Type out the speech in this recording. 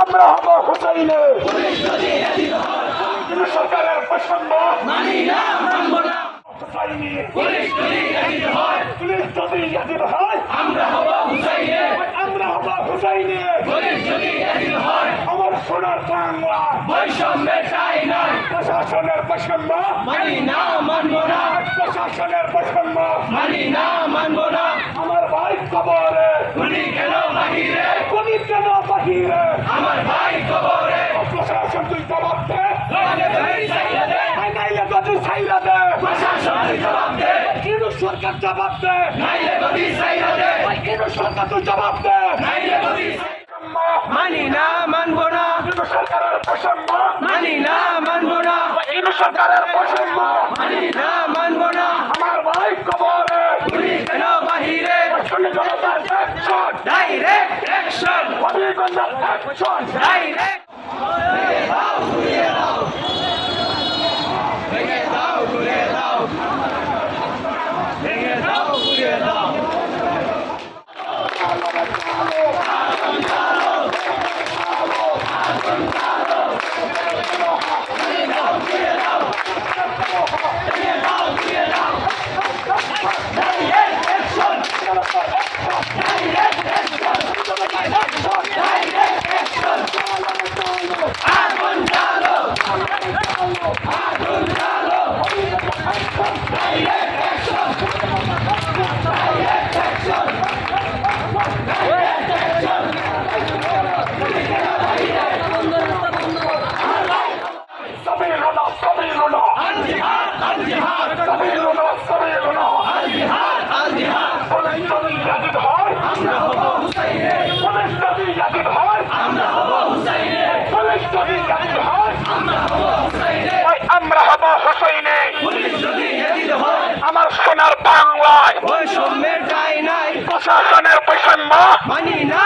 আমরা হব হুসাইনে কিন্তু সরকারের পছন্দ হুসাইনি। পুলিশ যদি ইয়াজিদ হয় আমরা হব হুসাইনে। আমার সোনার বাংলা। বৈষম্যে চাই নাই প্রশাসনের পছন্দ মানি না মানবো না প্রশাসনের পছন্দ মানি আমার ভাই কবরে। গুলি বাহিরে বাহিরে আমার ভাই কবরে। প্রশাসন তুই জবাব দে। নইলে গদি ছাইয়া দে। প্রশাসন জবাব দে। কিন্তু সরকার জবাব দে। নাইলে গদি ছাইয়া দে। কিন্তু সরকার তুই জবাব দে। নাইলে গদি মানি না মানবো না। সরকারের মানি না মানবো না। সরকারের মানি না মানবো না। আমার ভাই কবরে গুলি গেল বাহিরে শুনে জনতার অ্যাকশন ডাইরেক্ট অ্যাকশন অভিগন্ধার অ্যাকশন ডাইরেক্ট ভেঙে দাও ঘুরে দাও ভেঙে দাও ঘুরে দাও আগুন জ্বালো আগুন জ্বালো সাবিলুনা সাবিলুনা আল জিহাদ আল জিহাদ সাবিলুনা সাবিলুনা আল জিহাদ আল জিহাদ পুলিশ যদি ইয়াজিদ হয় আমরা হব হুসাইনে পুলিশ যদি ইয়াজিদ হয় আমরা হব হুসাইনে পুলিশ যদি ইয়াজিদ হয় আমরা হব হুসাইনে ওই আমরা হব হুসাইনে পুলিশ যদি এদিন হয় আমার সোনার বাংলায়। প্রশাসনের বৈষম্য মানি না।